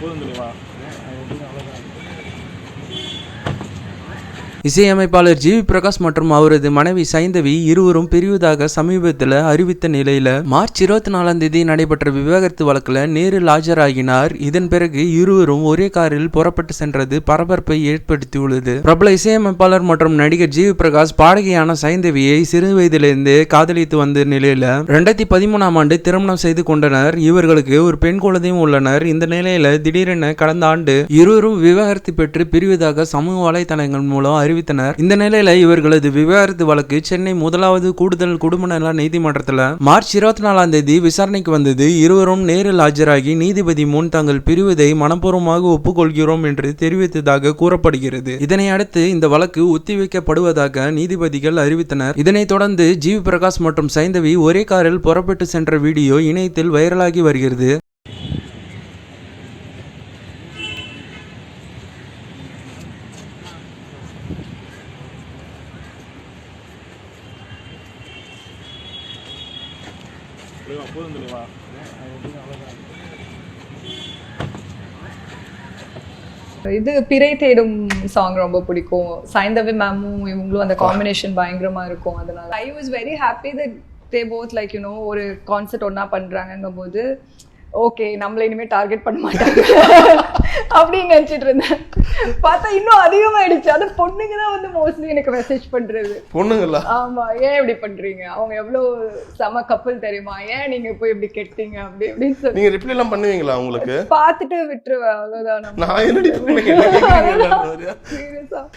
போதும் தெரியுமா இசையமைப்பாளர் ஜி வி பிரகாஷ் மற்றும் அவரது மனைவி சைந்தவி இருவரும் பிரிவதாக சமீபத்தில் அறிவித்த நிலையில மார்ச் இருபத்தி நாலாம் தேதி நடைபெற்ற விவாகரத்து வழக்கில் நேரில் ஆஜராகினார். இதன் பிறகு இருவரும் ஒரே காரில் புறப்பட்டு சென்றது பரபரப்பை ஏற்படுத்தியுள்ளது. பிரபல இசையமைப்பாளர் மற்றும் நடிகர் ஜி வி பிரகாஷ் பாடகியான சைந்தவியை சிறு வயதிலிருந்து காதலித்து வந்த நிலையில ரெண்டாயிரத்தி பதிமூணாம் ஆண்டு திருமணம் செய்து கொண்டனர். இவர்களுக்கு ஒரு பெண் குழந்தையும் உள்ளனர். இந்த நிலையில திடீரென கடந்த ஆண்டு இருவரும் விவாகரத்து பெற்று பிரிவதாக சமூக வலைதளங்கள் மூலம் அறிவித்தனர் இந்த நிலையில இவர்களது விவாகரத்து வழக்கு சென்னை முதலாவது கூடுதல் குடும்ப நல நீதிமன்றத்தில் மார்ச் இருபத்தி நாலாம் தேதி விசாரணைக்கு வந்தது. இருவரும் நேரில் ஆஜராகி நீதிபதி முன் தங்கள் பிரிவதை மனப்பூர்வமாக ஒப்புக்கொள்கிறோம் என்று தெரிவித்ததாக கூறப்படுகிறது. இதனை அடுத்து இந்த வழக்கு ஒத்திவைக்கப்படுவதாக நீதிபதிகள் அறிவித்தனர். இதனைத் தொடர்ந்து ஜி வி பிரகாஷ் மற்றும் சைந்தவி ஒரே காரில் புறப்பட்டு சென்ற வீடியோ இணையத்தில் வைரலாகி வருகிறது. போதும் தெரியுமா இது பிறை தேடும் சாங் ரொம்ப பிடிக்கும். சைந்தவி மேமும் இவங்களும் அந்த காம்பினேஷன் பயங்கரமா இருக்கும். அதனால I was very happy that they both like you know ஒரு கான்சர்ட் ஒன்னா பண்றாங்கங்கும் போது ஓகே நம்மள இனிமே டார்கெட் பண்ண மாட்டாங்க. அப்படின்னு நினைச்சிட்டு இருந்தேன். பார்த்தா இன்னும் அதிகமாயிடுச்சு. அது பொண்ணுங்க தான் வந்து மோஸ்ட்லி எனக்கு மெசேஜ் பண்றது. பொண்ணுங்களா? ஆமா. ஏன் இப்படி பண்றீங்க? அவங்க எவ்வளவு செம கப்பல் தெரியுமா? ஏன் நீங்க போய் இப்படி கெட்டீங்க? அப்படி இப்படின்னு சொல்லி. நீங்க ரிப்ளை எல்லாம் பண்ணுவீங்களா உங்களுக்கு பார்த்துட்டு விட்டுருவேன். அவ்வளவுதான். நான் என்னடி